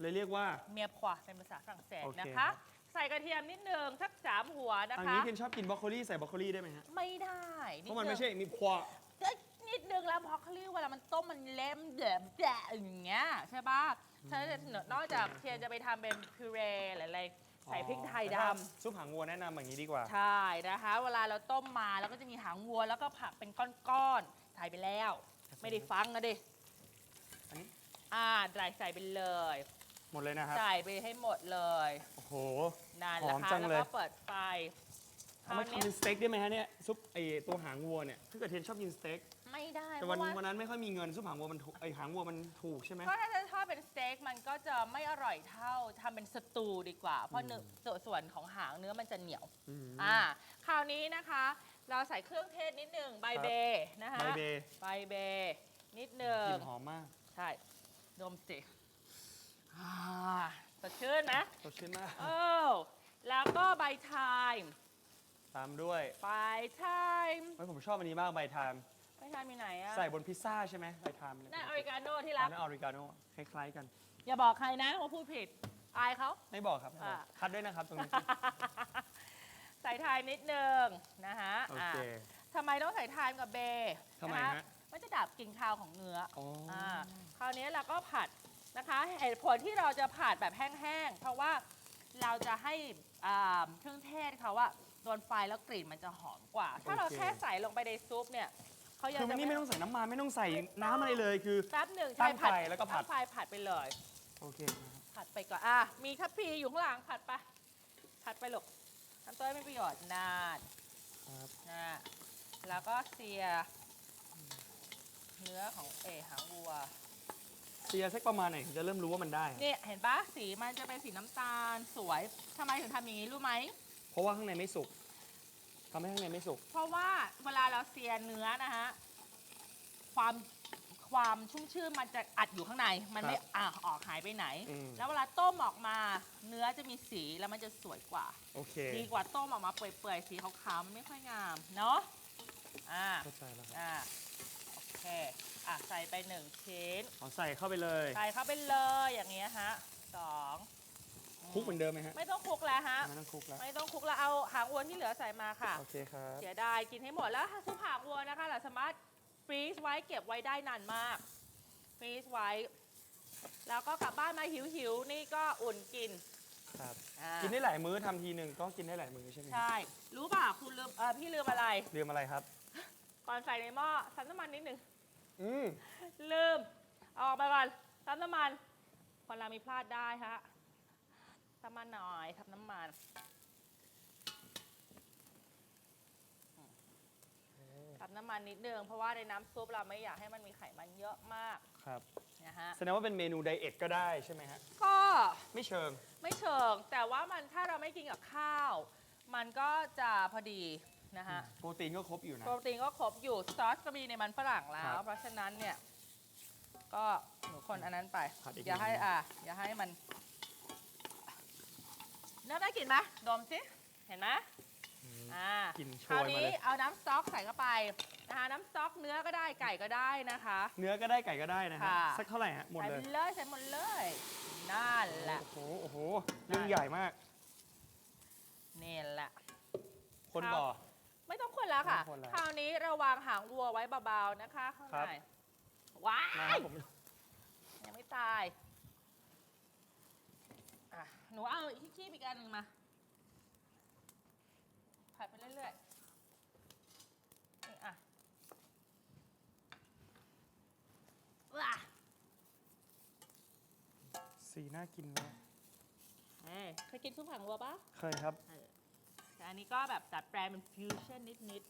[SPEAKER 5] เลยเรียกว่า
[SPEAKER 1] เมียพวเป็นภาษาฝรั่งเศส
[SPEAKER 5] โอเค
[SPEAKER 1] นะคะใส่กระเทียมนิดนึงสักสามหัวนะ
[SPEAKER 5] อัน
[SPEAKER 1] คะ
[SPEAKER 5] นี้เคนชอบกินบรอกโคลีใส่บรอกโคลีได้ไหมฮะ
[SPEAKER 1] ไม่ได้
[SPEAKER 5] เพราะมันไม่ใช่มีพว
[SPEAKER 1] เอ้ย นิดนึงแล้วเพราะเขาเรียกเวลามันต้มมันเล็มแดะแดะอย่างเงี้ยใช่ป่ะฉะนั้นนอกจากเทียนจะไปทำเป็นพิเรหรืออะไรใส่พริกไทยดำ
[SPEAKER 5] ซุปหางวัวแนะนำอย่างนี้ดีกว่า
[SPEAKER 1] ใช่นะคะ เวลาเราต้มมาแล้วก็จะมีหางวัวแล้วก็ผักเป็นก้อนๆใส่ไปแล้ว ไม่ได้ฟังนะดิ
[SPEAKER 5] อันนี้
[SPEAKER 1] อ่าใส่ใส่ไปเลย
[SPEAKER 5] หมดเลยนะครับ
[SPEAKER 1] ใส่ไปให้หมดเลย
[SPEAKER 5] โอ้โห
[SPEAKER 1] นั่น
[SPEAKER 5] ห
[SPEAKER 1] แหละ
[SPEAKER 5] อม
[SPEAKER 1] ค่ะ
[SPEAKER 5] จัง
[SPEAKER 1] แล้ว
[SPEAKER 5] เลย
[SPEAKER 1] ก็เปิดไฟค
[SPEAKER 5] เอา
[SPEAKER 1] ราว
[SPEAKER 5] มา
[SPEAKER 1] นี้
[SPEAKER 5] ทำเป็นสเต็กได้ไหมฮะเนี่ยซุปไอตัวหางวัวเนี่ยถ้าเกิดเทนชอบกินสเต็ก
[SPEAKER 1] ไม่ได้
[SPEAKER 5] แต่
[SPEAKER 1] เพ
[SPEAKER 5] วัน
[SPEAKER 1] ราะว่า
[SPEAKER 5] วันนั้นไม่ค่อยมีเงินซุปหางวัวมันถูกไอหางวัวมันถูกใช่ไหม
[SPEAKER 1] เพราะถ้าจะทอดเป็นสเต็กมันก็จะไม่อร่อยเท่าทำเป็นสตูดีกว่า เพราะเนื้อส่วนส่วนของหางเนื้อมันจะเหนียว
[SPEAKER 5] อืม
[SPEAKER 1] อ่าคราวนี้นะคะ เราใส่เครื่องเทศนิดหนึ่งใบ
[SPEAKER 5] ครับ
[SPEAKER 1] เบนะคะ
[SPEAKER 5] ใบเบย์
[SPEAKER 1] ใบเบนิดหนึ่
[SPEAKER 5] ก
[SPEAKER 1] ง
[SPEAKER 5] ลิ่นหอมมาก
[SPEAKER 1] ใช่ดมสิอ่าสดชื่นนะ
[SPEAKER 5] สดชื่นมาก
[SPEAKER 1] โอ้แล้วก็ใบไทม์
[SPEAKER 5] ตามด้วย
[SPEAKER 1] ใบไทม์
[SPEAKER 5] เฮ้ยผมชอบอันนี้มากใบไทม์
[SPEAKER 1] ใบไทม์มีไหนอะ
[SPEAKER 5] ใส่บนพิซซ่าใช่ไหมใบไทม์เนี่ย
[SPEAKER 1] นั่นออริกาโน่ที่
[SPEAKER 5] อั
[SPEAKER 1] รั
[SPEAKER 5] น
[SPEAKER 1] ก
[SPEAKER 5] นั้นออริกาโน่คล้ายๆกัน
[SPEAKER 1] อย่าบอกใครนะว่าพูดผิด อายเขา
[SPEAKER 5] ไม่บอกครับไม่บอก
[SPEAKER 1] อ่า
[SPEAKER 5] คัดด้วยนะครับตรงนี้
[SPEAKER 1] ใส่ไทม์นิดนึงนะคะ
[SPEAKER 5] โอ
[SPEAKER 1] อ่า
[SPEAKER 5] เค
[SPEAKER 1] ทำไมต้องใส่ไทม์กับเบย์
[SPEAKER 5] ทำไม
[SPEAKER 1] นค
[SPEAKER 5] ฮะ
[SPEAKER 1] มันจะดับกลิ่นคาวของเนื้อ
[SPEAKER 5] อ๋ออ
[SPEAKER 1] อ่าคราวนี้เราก็ผัดนะคะเหตุผลที่เราจะผัดแบบแห้งๆ เพราะว่าเราจะให้อ่าเครื่องเทศเขาว่าโดนไฟแล้วกลิ่นมันจะหอมกว่า ถ้าเราแค่ใส่ลงไปในซุปเนี่ย เขายัง
[SPEAKER 5] คือมัน
[SPEAKER 1] จะ
[SPEAKER 5] นี่ไม่ต้องใส่น้ำมันไม่ต้องใส่น้ำอะไรเลยคือ
[SPEAKER 1] แป๊บหนึ่ง
[SPEAKER 5] ตั้
[SPEAKER 1] ใช่
[SPEAKER 5] ง
[SPEAKER 1] ผัด
[SPEAKER 5] ไฟแล้วก็ผัด
[SPEAKER 1] ตั้งไฟผัดไปเลย
[SPEAKER 5] โอเคนะครับ
[SPEAKER 1] ผัดไปก่อน อะ มีทัพพีอยู่ข้างหลังผัดไป ผัดไปลูกทำตัวให้มีประโยชน์นาน
[SPEAKER 5] ครับ
[SPEAKER 1] นะแล้วก็เสีย เนื้อของเอหางวัว
[SPEAKER 5] เสียสักประมาณไหนถึงจะเริ่มรู้ว่ามันได้ครับ
[SPEAKER 1] นี่เห็นปะสีมันจะเป็นสีน้ำตาลสวยทำไมถึงทำอย่างนี้รู้ไหม
[SPEAKER 5] เพราะว่าข้างในไม่สุก ทำให้ข้างในไม่สุก
[SPEAKER 1] เพราะว่าเวลาเราเสียเนื้อนะฮะความความชุ่มชื่นมันจะอัดอยู่ข้างใน มันไม่อะออกหายไปไหน
[SPEAKER 5] อืม
[SPEAKER 1] แล้วเวลาต้มออกมา เนื้อจะมีสีแล้วมันจะสวยกว่า
[SPEAKER 5] โอเค
[SPEAKER 1] ดีกว่าต้มออกมาเปื่อยๆสีขาวๆมันไม่ค่อยงามเนาะอ่า
[SPEAKER 5] เข้าใจแล้วครับ
[SPEAKER 1] อ่าโอเคอะใส่ไปหนึ่งชิ้น
[SPEAKER 5] เอาใส่เข้าไปเลย
[SPEAKER 1] ใส่เข้าไปเลยอย่างเงี้ยฮะสอง
[SPEAKER 5] คลุกเหมือนเดิมไหมฮะ
[SPEAKER 1] ไม่ต้องคลุกแล้วฮะ
[SPEAKER 5] ไม่ต้องคลุกแล้ว
[SPEAKER 1] ไม่ต้องคลุกแล้วเอาหางวัวที่เหลือใส่มาค่ะ
[SPEAKER 5] โอเคครับ
[SPEAKER 1] เสียดายกินให้หมดแล้วซุปหางวัวนะคะเราสามารถฟรีซไว้เก็บไว้ได้นานมากฟรีซไว้ แล้วก็กลับบ้านมาหิวๆนี่ก็อุ่นกิน
[SPEAKER 5] ครับ
[SPEAKER 1] อ่า
[SPEAKER 5] กินได้หลายมื้อทำทีหนึ่งก็กินได้หลายมื้อใช่ไหม
[SPEAKER 1] ใช่ รู้ป่ะคุณลืมเออพี่ลืมอะไร
[SPEAKER 5] ลืมอะไรครับ
[SPEAKER 1] ก่อนใส่ในหม้อซับน้ำมันนิดหนึ่ง
[SPEAKER 5] อืม
[SPEAKER 1] ลืมเอาออกไปก่อนซับน้ำมันคนเรามีพลาดได้ฮะ ซับมาหน่อยทับน้ำมันซับน้ำมันนิดนึงเพราะว่าในน้ำซุปเราไม่อยากให้มันมีไขมันเยอะมาก
[SPEAKER 5] ครับ
[SPEAKER 1] นะฮะ
[SPEAKER 5] แสดงว่าเป็นเมนูไดเอทก็ได้ใช่ไหมฮะ
[SPEAKER 1] ก็
[SPEAKER 5] ไม่เชิง
[SPEAKER 1] ไม่เชิง แต่ว่ามันถ้าเราไม่กินกับข้าว มันก็จะพอดีนะฮะ
[SPEAKER 5] โปรตีนก็ครบอยู่นะ
[SPEAKER 1] โปรตีนก็ครบอยู่ซอสก็มีในมันฝรั่งแล้
[SPEAKER 5] ควรับ
[SPEAKER 1] เพราะฉะนั้นเนี่ย ก็หนูคนอันนั้นไป
[SPEAKER 5] ผัดอีก
[SPEAKER 1] อย่าให้
[SPEAKER 5] นิดนึง
[SPEAKER 1] อะอย่าให้มัน เนื้อได้กลิ่นไหมดมสิเห็นไหม
[SPEAKER 5] อืม
[SPEAKER 1] อ่าก
[SPEAKER 5] ลิ่นโช
[SPEAKER 1] คราวย
[SPEAKER 5] มา
[SPEAKER 1] นี้
[SPEAKER 5] เลย
[SPEAKER 1] เอาน้ำสต๊อกใส่เข้าไปนะคะน้ำสต๊อกเนื้อก็ได้ไก่ก็ได้นะคะ
[SPEAKER 5] เนื้อก็ได้ไก่ก็ได้นะฮะ
[SPEAKER 1] ค่ะ
[SPEAKER 5] สักเท่าไหร่ฮะหมด
[SPEAKER 1] ใส่
[SPEAKER 5] เล
[SPEAKER 1] ไป
[SPEAKER 5] ย
[SPEAKER 1] เลยใส่หมดเลยนั่นแหละ
[SPEAKER 5] โอ้โหโอ้โหเรื่องใหญ่มาก
[SPEAKER 1] นี่แหละ
[SPEAKER 5] คน
[SPEAKER 1] ครับ
[SPEAKER 5] บ่อ
[SPEAKER 1] ไม่ต้องคนแล้วค่ะ
[SPEAKER 5] ไม่ต้องคนแล้ว
[SPEAKER 1] คราวนี้เราวางหางวัวไว้เบาๆนะคะข้าง
[SPEAKER 5] ครับ
[SPEAKER 1] ในว้า
[SPEAKER 5] นะครั
[SPEAKER 1] ย
[SPEAKER 5] บผม
[SPEAKER 1] ยังไม่ตายอะ หนูเอาอีกขี้อีกอันหนึ่งมา ผัดไปเรื่อยๆนี่อะว้า
[SPEAKER 5] สีน่ากินมาก
[SPEAKER 1] เอ้ยเคยกินซุปหางวัวปะ
[SPEAKER 5] เคยครับ
[SPEAKER 1] แต่อันนี้ก็แบบดัดแปลงเป็นฟิวชั่นนิด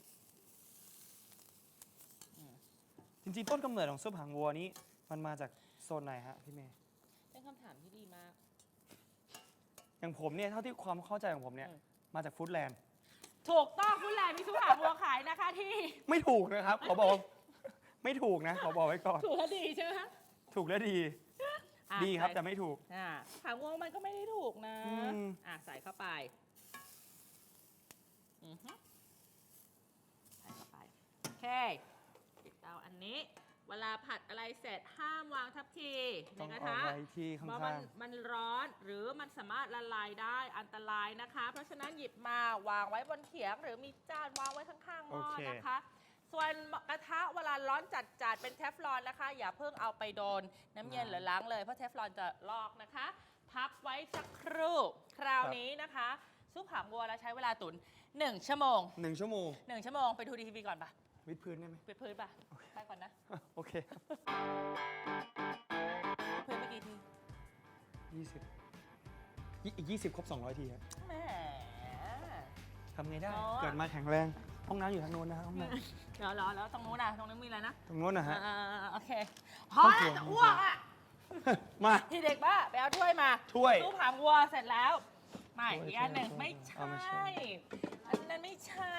[SPEAKER 5] จริงๆ ต้นกำเนิดของซุปหางวัวนี้ มันมาจากโซนไหนฮะพี่เมย์
[SPEAKER 1] เป็นคำถามที่ดีมาก
[SPEAKER 5] อย่างผมเนี่ยเท่าที่ความเข้าใจของผมเนี่ย
[SPEAKER 1] อืม
[SPEAKER 5] มาจากฟู้ดแลนด์
[SPEAKER 1] ถูกต้องคุณแหลมมีสุขาบัวขายนะคะที่
[SPEAKER 5] ไม่ถูกนะครับขอบอกว่าไม่ถูกนะขอบอกไว้ก่อน
[SPEAKER 1] ถูกและดีใช่ไหมคะ
[SPEAKER 5] ถูกและดี
[SPEAKER 1] อะ
[SPEAKER 5] ดีครับ
[SPEAKER 1] ใส่
[SPEAKER 5] แต่ไม่ถูก
[SPEAKER 1] อ่าหางวงมันก็ไม่ได้ถูกนะ
[SPEAKER 5] อืม
[SPEAKER 1] อะใส่เข้าไปอือฮึใส่เข้าไปโอเคปิดเตาอันนี้ เวลาผัดอะไรเสร็จห้ามวางทับทีใน
[SPEAKER 5] ต้อง
[SPEAKER 1] กระ
[SPEAKER 5] เอา
[SPEAKER 1] ทะ
[SPEAKER 5] ไว้ที่ข้
[SPEAKER 1] เพราะมัา
[SPEAKER 5] นง
[SPEAKER 1] มันร้อนหรือมันสามารถละลายได้อันตรายนะคะ เพราะฉะนั้นหยิบมาวางไว้บนเขียง หรือมีจานวางไว้ข้างๆหม้อนะคะ ส่วนกระทะเวลาร้อนจัดๆเป็นเทฟลอนนะคะ อย่าเพิ่งเอาไปโดน น้ำเย็นหรือล้างเลยเพราะเทฟลอนจะลอกนะคะ พักไว้สักครู่คราวนี้นะคะ ซุปหางวัวเราใช้เวลาตุ๋น1 ชั่วโมง
[SPEAKER 5] ๆหนึ่งชั่วโมง
[SPEAKER 1] 1ชั่วโมงไปดูดีทีวีก่อนปะ
[SPEAKER 5] วิดพื้นได้ไหม
[SPEAKER 1] ไปพื้นปะ ไปก่อนนะ
[SPEAKER 5] โอเคครับ
[SPEAKER 1] พื้นไปกี่ที
[SPEAKER 5] ยี่สิบอีกยี่สิบครบ 200 ทีครับ
[SPEAKER 1] แหม
[SPEAKER 5] ทำไงได้
[SPEAKER 1] อ๋อ
[SPEAKER 5] เกิดมาแข็งแรง ห้องน้ำอยู่ทางโน้นนะฮะห้องน้
[SPEAKER 1] เดี๋ยวรอแล้วตรงนู้นนะตรงนู้นมีอะไรนะำ
[SPEAKER 5] ตรงโน้นนะฮะ
[SPEAKER 1] อ่าๆๆโอเคพอ
[SPEAKER 5] ห้อง
[SPEAKER 1] แล้ว
[SPEAKER 5] ครัว
[SPEAKER 1] จะอ้วกอะ
[SPEAKER 5] มา
[SPEAKER 1] ที่เด็กบ้าไปเอาถ้วยมา
[SPEAKER 5] ถ้วย
[SPEAKER 1] ตู้ผางวัวเสร็จแล้วไม่
[SPEAKER 5] ถ้วย
[SPEAKER 1] อีกอันหนึ่ง
[SPEAKER 5] ถ้วย
[SPEAKER 1] ไม่
[SPEAKER 5] เอามาใช้
[SPEAKER 1] ใช่อันนั้นไม่ใช่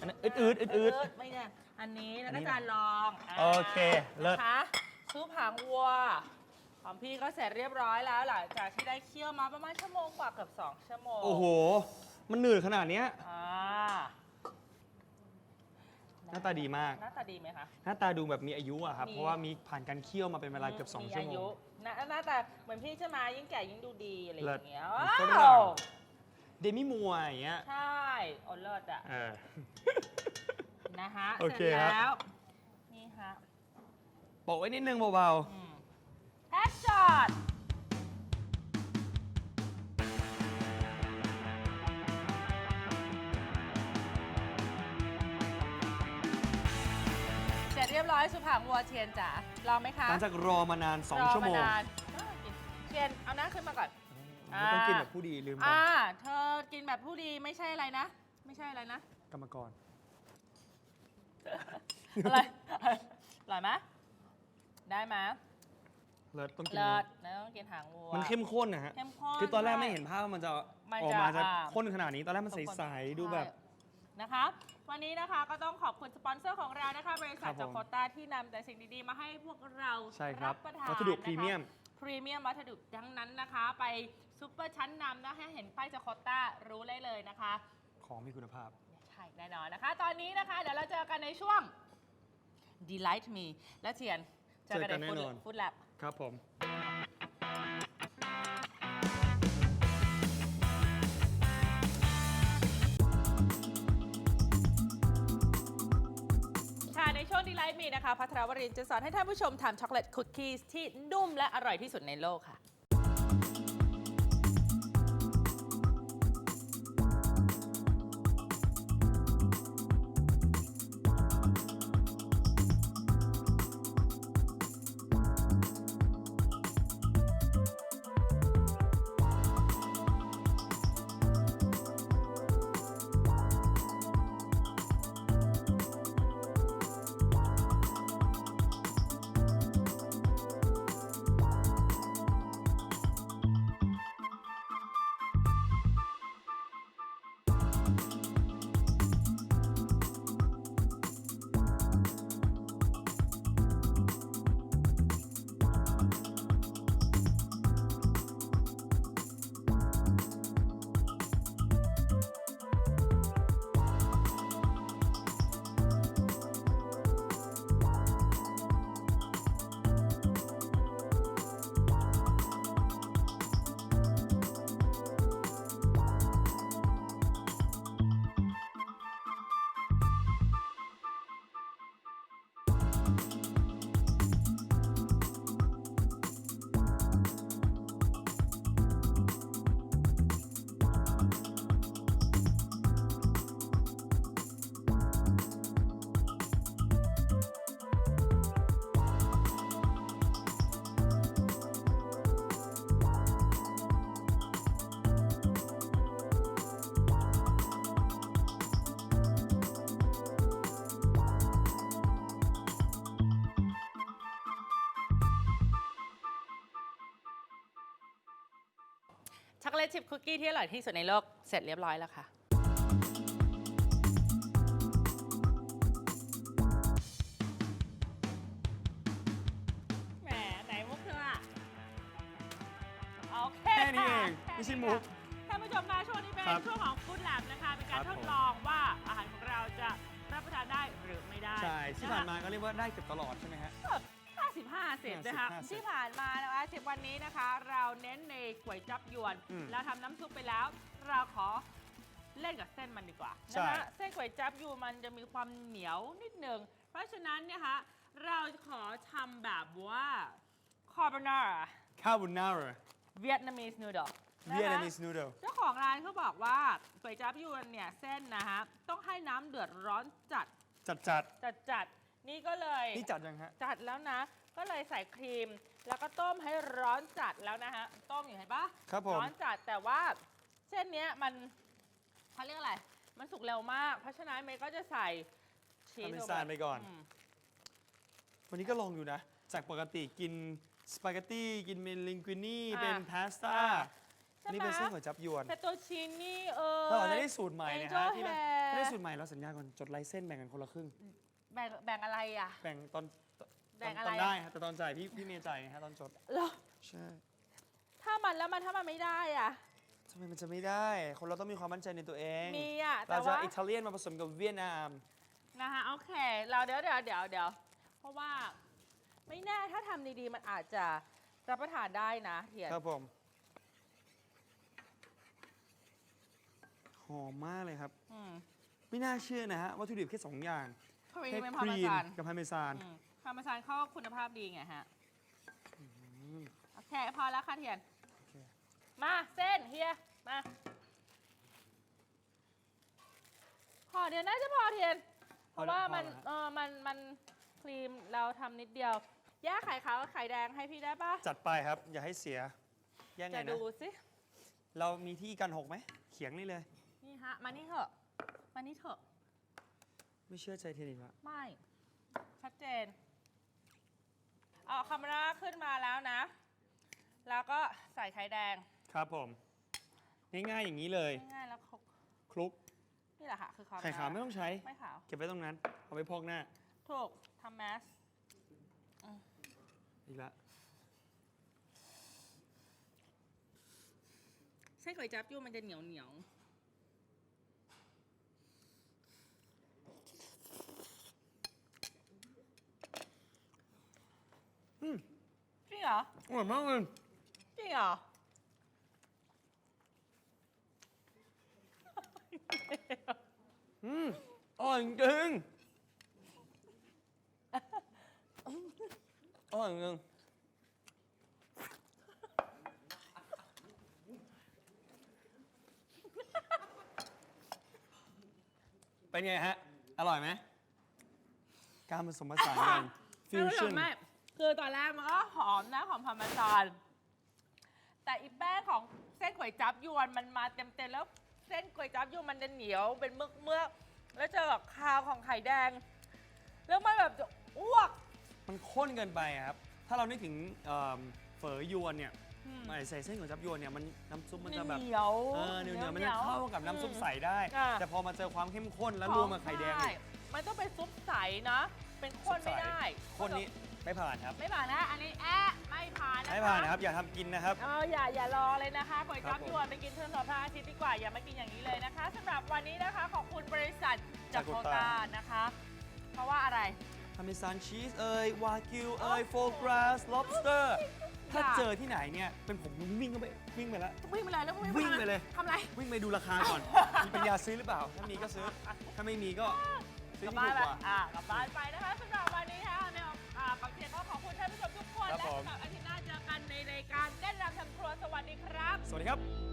[SPEAKER 5] อันนั้นอืดๆอืด
[SPEAKER 1] ไม่ใช่ อันนี้แล้ว
[SPEAKER 5] อัน
[SPEAKER 1] ก็
[SPEAKER 5] นี้
[SPEAKER 1] จานรองา
[SPEAKER 5] โอเค เลิศ
[SPEAKER 1] นะคะซุปหางวัว ของพี่ก็เสร็จเรียบร้อยแล้วหลังจากที่ได้เคี่ยวมาประมาณชั่วโมงกว่าเกือบสองชั่วโมง
[SPEAKER 5] โอ้โห มันหนืดขนาดเนี้ย
[SPEAKER 1] อ่า
[SPEAKER 5] หน้าตาดีมาก
[SPEAKER 1] หน้าตาดีไหมคะ
[SPEAKER 5] หน้าตาดูแบบมีอายุอะครับ
[SPEAKER 1] มี
[SPEAKER 5] เพราะว่ามีผ่านการเคี่ยวมาเป็นเวลาเกือบ 2 ชั่วโม
[SPEAKER 1] อายุ
[SPEAKER 5] ง
[SPEAKER 1] หน้าหน้าตาเหมือนพี่ใช่ไหมยิ่งแก่ยิ่งดูดีอะไรอ
[SPEAKER 5] เลิศ
[SPEAKER 1] ย่างเงี้ย
[SPEAKER 5] เหมือน
[SPEAKER 1] ว้า
[SPEAKER 5] ฝรั่ง
[SPEAKER 1] ว
[SPEAKER 5] เดมิมัวอย่างเงี้ย
[SPEAKER 1] ใช่โอเลิศอะ
[SPEAKER 5] เออ
[SPEAKER 1] นะคะ
[SPEAKER 5] โอ
[SPEAKER 1] เส
[SPEAKER 5] เค
[SPEAKER 1] ร็จ
[SPEAKER 5] ครับ
[SPEAKER 1] แล้ว นี่ฮะ
[SPEAKER 5] โปะไว้นิดนึงเบา
[SPEAKER 1] แฮชช็อตเสร็จเรียบร้อยสุผางวัวเทียนจ๋าลองไหมคะ
[SPEAKER 5] ๆหลังจากรอมานาน
[SPEAKER 1] รอ
[SPEAKER 5] 2ชั่วโมงา
[SPEAKER 1] นานอ้าวกินเทียนเอาหน้าขึ้นมาก่อน
[SPEAKER 5] ไม่ต้องกินแบบผู้ดีลืมไป
[SPEAKER 1] อ่า เธอกินแบบผู้ดีไม่ใช่อะไรนะ ไม่ใช่อะไรนะ
[SPEAKER 5] กรรมกร
[SPEAKER 1] อะไรอร่อยไหมได้ไหม
[SPEAKER 5] เลิศต้องกิน
[SPEAKER 1] เลิศนะต้องกินหางวัว
[SPEAKER 5] มันเข้มข้นนะฮะ
[SPEAKER 1] เข้มข้น
[SPEAKER 5] คือตอนแรกไม่
[SPEAKER 1] ใช่
[SPEAKER 5] เห็นภาพว่ามันจะ
[SPEAKER 1] มัน
[SPEAKER 5] ออก
[SPEAKER 1] จะ
[SPEAKER 5] มาจะ
[SPEAKER 1] อ่า
[SPEAKER 5] ข้นขนาดนี้ตอนแรกมันใสๆดูแบบ
[SPEAKER 1] ใช่นะคะ วันนี้นะคะก็ต้องขอบคุณสปอนเซอร์ของเรานะคะ บริษัท
[SPEAKER 5] ครับผม
[SPEAKER 1] จากโคต้าที่นำแต่สิ่งดีๆ มาให้พวกเรา
[SPEAKER 5] ใช่ครับ
[SPEAKER 1] ประทาน
[SPEAKER 5] วัสดุ
[SPEAKER 1] นะคะ
[SPEAKER 5] พรีเมียม
[SPEAKER 1] พรีเมียมวัสดุทั้งนั้นนะคะ ไปซุปเปอร์ชั้นนำนะคะเห็นป้ายจากโคต้ารู้ได้เลยนะคะ
[SPEAKER 5] ของมีคุณภาพ
[SPEAKER 1] ใช่แน่นอนนะคะ ตอนนี้นะคะ เดี๋ยวเราเจอกันในช่วง Delight Me และเทียนเจอกัน
[SPEAKER 5] เจอกัน
[SPEAKER 1] ใน
[SPEAKER 5] แน่นอน
[SPEAKER 1] ฟู้ดแลบ
[SPEAKER 5] ครับผม
[SPEAKER 1] ค่ะในช่วง Delight Me นะคะ พัทรวรินทร์จะสอนให้ท่านผู้ชมทำช็อกโกแลตคุกกี้ที่นุ่มและอร่อยที่สุดในโลกค่ะ Bye. ช็อกโกแลตชิพคุกกี้ที่อร่อยที่สุดในโลกเสร็จเรียบร้อยแล้วค่ะ แหม ไหนมุกเธออะโอเค
[SPEAKER 5] แค่นี้เอง
[SPEAKER 1] ค่ะ
[SPEAKER 5] ไม่ใช่มุก
[SPEAKER 1] ท่านผู้ชมคะช่วงนี้เป็น
[SPEAKER 5] ครับ
[SPEAKER 1] ช่วงของฟู้ดแลบนะคะ เป็นการ
[SPEAKER 5] ครั
[SPEAKER 1] ท
[SPEAKER 5] บ
[SPEAKER 1] ด
[SPEAKER 5] ผม
[SPEAKER 1] ลองว่าอาหารของเราจะรับประทานได้หรือไม่ได้
[SPEAKER 5] ใช่ที่ผ่านมาก็เรียกว่าได้เกือบตลอดใช่ไหมฮะ
[SPEAKER 1] 55เสร็จนะคะ
[SPEAKER 5] 50
[SPEAKER 1] ที่ผ่านมานะคะสิบวันนี้นะคะ เราเน้นในก๋วยจับยวน
[SPEAKER 5] อืม
[SPEAKER 1] เราทำน้ำซุปไปแล้ว เราขอเล่นกับเส้นมันดีกว่า
[SPEAKER 5] ใช่
[SPEAKER 1] นะคะเส้นก๋วยจับยวนมันจะมีความเหนียวนิดนึง เพราะฉะนั้นเนี่ยคะเราขอทำแบบว่าคาร์บอนาร่า
[SPEAKER 5] คาบูนาร่า
[SPEAKER 1] เวียดนามีสนูโด
[SPEAKER 5] เวียดนามิสนูโด
[SPEAKER 1] เจ้าของร้านเขาบอกว่าก๋วยจับยวนเนี่ยเส้นนะคะต้องให้น้ำเดือดร้อนจัด
[SPEAKER 5] จัดจัด
[SPEAKER 1] จัดจัดๆนี่ก็เลย
[SPEAKER 5] นี่จัดยังฮะ
[SPEAKER 1] จัดแล้วนะ ก็เลยใส่ครีม แล้วก็ต้มให้ร้อนจัดแล้วนะฮะ ต้มอยู่เห็นปะ
[SPEAKER 5] ครับผม
[SPEAKER 1] ร้อนจัดแต่ว่าเส้นเนี้ยมันเขาเรียกอะไร มันสุกเร็วมาก เพราะฉะนั้นเมย์ก็จะใส่ชีส
[SPEAKER 5] พาเม
[SPEAKER 1] ลง
[SPEAKER 5] ซานไปก่อน
[SPEAKER 1] ม
[SPEAKER 5] วันนี้ก็ลองอยู่นะ จากปกติกินสปาเกตตี้กินเป็นลิงกุินี่
[SPEAKER 1] อ่า
[SPEAKER 5] เป็นพาสต้า
[SPEAKER 1] อ่า
[SPEAKER 5] อันนี้เป็นเส้นก๋วยจับยวน
[SPEAKER 1] เฟตโตชินี่เออ
[SPEAKER 5] ถ้าเราจะได้สูตรใหม่นะฮะ
[SPEAKER 1] Angel
[SPEAKER 5] ที่เรา
[SPEAKER 1] hair
[SPEAKER 5] ถ้าได้สูตรใหม่เราสัญญาก่อนจดลายเส้นแบ่งกันคนละครึ่ง
[SPEAKER 1] แบ่งแบ่งอะไรอะ
[SPEAKER 5] แบ่งตอนต
[SPEAKER 1] แบ่
[SPEAKER 5] อน
[SPEAKER 1] งอะไร
[SPEAKER 5] ตอน
[SPEAKER 1] อะ
[SPEAKER 5] ได้ฮะแต่ตอนจ่ายพี่พี่เมย์จ่ายไงฮะตอนจด
[SPEAKER 1] เหรอ
[SPEAKER 5] ใช่
[SPEAKER 1] ถ้ามันแล้วมันถ้ามันไม่ได้อะ
[SPEAKER 5] ทำไมมันจะไม่ได้ คนเราต้องมีความมั่นใจในตัวเอง
[SPEAKER 1] มีอะแต่
[SPEAKER 5] เราจะ
[SPEAKER 1] ว่า
[SPEAKER 5] อิตาเลียนมาผสมกับเวียดนาม
[SPEAKER 1] นะคะโอเค เราเดี๋ยวเดี๋ยวเดี๋ยวเดี๋ยวเพราะว่าไม่แน่ถ้าทำดีๆ มันอาจจะรับประทานได้นะเทียน
[SPEAKER 5] ครับผมหอมมากเลยครับ
[SPEAKER 1] อืม
[SPEAKER 5] ไม่น่าเชื่อนะฮะวัตถุดิบแค่สองอย่าง
[SPEAKER 1] ครี
[SPEAKER 5] แค่
[SPEAKER 1] มเป็น
[SPEAKER 5] ค
[SPEAKER 1] พา
[SPEAKER 5] รี
[SPEAKER 1] เม
[SPEAKER 5] ม
[SPEAKER 1] ซาน
[SPEAKER 5] กับพาเมซาน
[SPEAKER 1] อืม พาเมซานเขาคุณภาพดีไงฮะโอเค พอแล้วค่ะเทียน
[SPEAKER 5] โอเค
[SPEAKER 1] มาเส้นเฮีย มาพอเดียวน่าจะพอเทียน เพราะว่ามัน
[SPEAKER 5] พอแล้ว
[SPEAKER 1] เออมันมันครีมเราทำนิดเดียว ย่าไข่ขาวกับไข่แดงให้พี่ได้ปะ
[SPEAKER 5] จัดไปครับ อย่าให้เสีย แย่งไง
[SPEAKER 1] จะ
[SPEAKER 5] นะ
[SPEAKER 1] ดูสิ
[SPEAKER 5] เรามีที่กันหกไหม เขียงนี่เลย
[SPEAKER 1] นี่ฮะ มานี่เถอะ มานี่เถอะ
[SPEAKER 5] ไม่เชื่อใจเทนอีกละ
[SPEAKER 1] ไม่ ชัดเจน เอาคาเมราขึ้นมาแล้วนะ แล้วก็ใส่ไข่แดง
[SPEAKER 5] ครับผม ง่ายๆอย่างนี้เลย
[SPEAKER 1] ง่ายๆแล้วคลุก
[SPEAKER 5] คลุก
[SPEAKER 1] นี่แหละค่ะ คือคาเมรา
[SPEAKER 5] ไข่ขาวไม่ต้องใช้
[SPEAKER 1] ไม่ขาว
[SPEAKER 5] เก็บไว้ตรงนั้น เอาไปพอกหน้า
[SPEAKER 1] ถูกทำแมส
[SPEAKER 5] อีกละ
[SPEAKER 1] เส้นก๋วยจั๊บยูมันจะเหนียวเหนียว จริงเหรอ
[SPEAKER 5] อร่อยมากเลย
[SPEAKER 1] จริงเหรอ
[SPEAKER 5] อืมอร่อยจริงอร่อยจริงเป็นไงฮะ อร่อยไหม การผสมผสานกันฟิว
[SPEAKER 1] ไม่
[SPEAKER 5] ชั่น
[SPEAKER 1] ไม่ คือตอนแรกมันก็หอมนะหอมพาร์เมซานแต่อีแป้งของเส้นก๋วยจั๊บยวนมันมาเต็มๆแล้วเส้นก๋วยจั๊บยวนมันจะเหนียวเป็นเมือกเมือกๆแล้วเจอกับคาวของไข่แดง แล้วมันแบบจะอ้วก
[SPEAKER 5] มันข้นเกินไปอะครับ ถ้าเรานึกถึงเอิ่มเฝอยวนเนี่ย
[SPEAKER 1] อืม
[SPEAKER 5] ไม่ใส่เส้นก๋วยจับยวนเนี่ยมันน้ำซุปมันจะแบบ
[SPEAKER 1] เหนียว
[SPEAKER 5] เออเนื้อเนื้อมันจะเข้ากับน้ำซุปใสได้
[SPEAKER 1] อ่า
[SPEAKER 5] แต่พอมาเจอความเข้มข้นแล้วรวมกับไข่แดง
[SPEAKER 1] ใช่
[SPEAKER 5] อีก
[SPEAKER 1] มันต้องเป็นซุปใสนะ เป็นข้นไม่ได้
[SPEAKER 5] คนนี้ ไม่ผ่านครับ
[SPEAKER 1] ไม่ผ่านนะ อันนี้แอะไม่ผ่านนะคะ
[SPEAKER 5] ไม่ผ่านนะครับ อย่าทำกินนะครับ
[SPEAKER 1] เอออย่าอย่ารอเลยนะคะก๋วยจั๊บ
[SPEAKER 5] ครับผม
[SPEAKER 1] ยวนไปกินเทิร์นสองพระอาทิตย์ดีกว่าอย่ามากินอย่างนี้เลยนะคะสำหรับวันนี้นะคะขอบคุณบริษัทจากโคตานะคะ เพราะว่าอะไร
[SPEAKER 5] พาเมซานชีสเอ่ยวากิวเอ่ยโฟกราส lobster ถ้าเจอที่ไหนเนี่ย เป็นผมวิ่งเข้าไปวิ่งไปแล้ว
[SPEAKER 1] วิ่งไปเลยแล้ว
[SPEAKER 5] วิ่งไปเลย
[SPEAKER 1] ทำอะไร
[SPEAKER 5] วิ่งไปดูราคาก่อน มีปัญญาซื้อหรือเปล่า ถ้ามีก็ซื้อ ถ้าไม่มีก็ซื้อก
[SPEAKER 1] ลับ
[SPEAKER 5] ที่
[SPEAKER 1] บ้าน
[SPEAKER 5] ถูก
[SPEAKER 1] ไป
[SPEAKER 5] กว่า
[SPEAKER 1] อ่ากลับบ้านไปนะคะสำหรับ ครับผม อาทิตย์หน้าเจอกันในรายการเต้นรำทำครัวสวัสดีครับ ส
[SPEAKER 5] วัสดีค
[SPEAKER 1] รับ